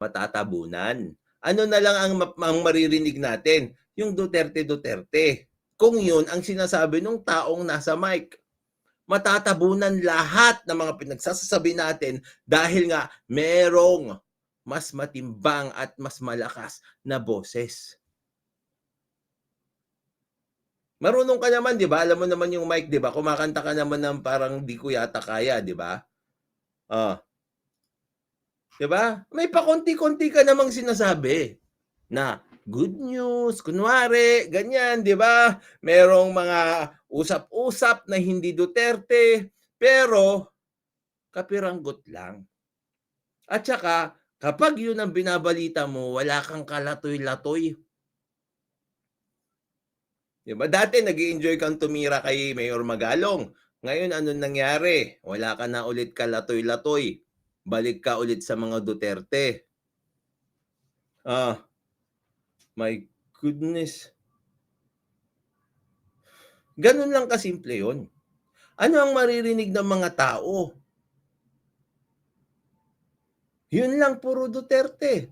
matatabunan. Ano na lang ang, ang maririnig natin? Yung Duterte Duterte. Kung yun ang sinasabi ng taong nasa mic. Matatabunan lahat ng mga pinagsasabi natin dahil nga merong mas matimbang at mas malakas na boses. Marunong ka naman, 'di ba? Alam mo naman yung mic, 'di ba? Kumakanta ka naman ng parang di ko yata kaya, 'di ba? Ah. 'Di ba? May pakonti-konti ka namang sinasabi na good news, kunwari, ganyan, 'di ba? Merong mga usap-usap na hindi Duterte, pero kapiranggot lang. At saka, kapag yun ang binabalita mo, wala kang kalatoy-latoy. Di ba? Dati nag enjoy kang tumira kay Mayor Magalong. Ngayon, ano nangyari? Wala ka na ulit kalatoy-latoy. Balik ka ulit sa mga Duterte. Ah, my goodness. Ganun lang kasimple yun. Ano ang maririnig ng mga tao? Yun lang, puro Duterte.